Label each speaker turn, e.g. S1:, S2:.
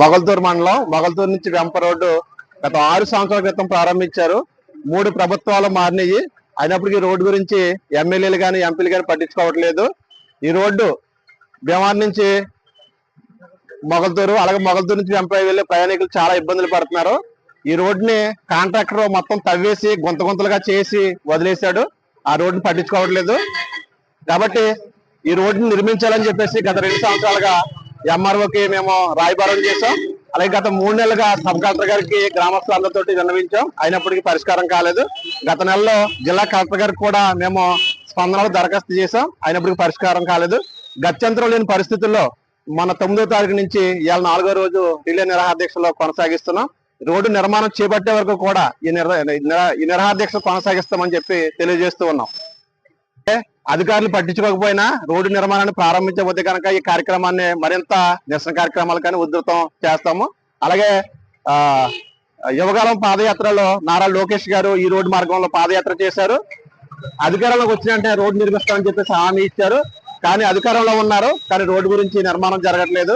S1: మొగల్తూరు మండలం మొగల్తూరు నుంచి వెంప రోడ్డు గత ఆరు సంవత్సరాల క్రితం ప్రారంభించారు. మూడు ప్రభుత్వాలు మారినాయి. అయినప్పటికీ ఈ రోడ్డు గురించి ఎమ్మెల్యేలు కానీ ఎంపీలు కానీ పట్టించుకోవట్లేదు. ఈ రోడ్డు భీమవరం నుంచి మొగల్తూరు అలాగే మొగల్తూరు నుంచి వెంపై వెళ్ళే ప్రయాణికులు చాలా ఇబ్బందులు పడుతున్నారు. ఈ రోడ్డుని కాంట్రాక్టర్ మొత్తం తవ్వేసి గుంత గుంతలుగా చేసి వదిలేశాడు. ఆ రోడ్డుని పట్టించుకోవట్లేదు. కాబట్టి ఈ రోడ్డుని నిర్మించాలని చెప్పేసి గత రెండు సంవత్సరాలుగా ఎంఆర్ఓకి మేము రాయబారం చేశాం. అలాగే గత మూడు నెలలుగా సబ్ కలెక్టర్ గారికి గ్రామస్తులందరితో విన్నవించాం. అయినప్పటికీ పరిష్కారం కాలేదు. గత నెలలో జిల్లా కలెక్టర్ గారికి కూడా మేము స్పందనలు దరఖాస్తు చేశాం. అయినప్పటికీ పరిష్కారం కాలేదు. గత్యంతరం లేని పరిస్థితుల్లో మన తొమ్మిదో తారీఖు నుంచి ఇవాళ నాలుగో రోజు రిలే నిరాహార దీక్షలో కొనసాగిస్తున్నాం. రోడ్డు నిర్మాణం చేపట్టే వరకు కూడా ఈ నిర ఈ నిరాహార దీక్ష కొనసాగిస్తామని చెప్పి తెలియజేస్తూ ఉన్నాం. అధికారులు పట్టించుకోకపోయినా రోడ్డు నిర్మాణాన్ని ప్రారంభించబోతే కనుక ఈ కార్యక్రమాన్ని మరింత నిరసన కార్యక్రమాలు కానీ ఉధృతం చేస్తాము. అలాగే ఆ యువకాలం పాదయాత్రలో నారా లోకేష్ గారు ఈ రోడ్డు మార్గంలో పాదయాత్ర చేశారు. అధికారంలోకి వచ్చినంటే రోడ్డు నిర్మిస్తామని చెప్పేసి హామీ ఇచ్చారు. కానీ అధికారంలో ఉన్నారు కానీ రోడ్డు గురించి నిర్మాణం జరగట్లేదు.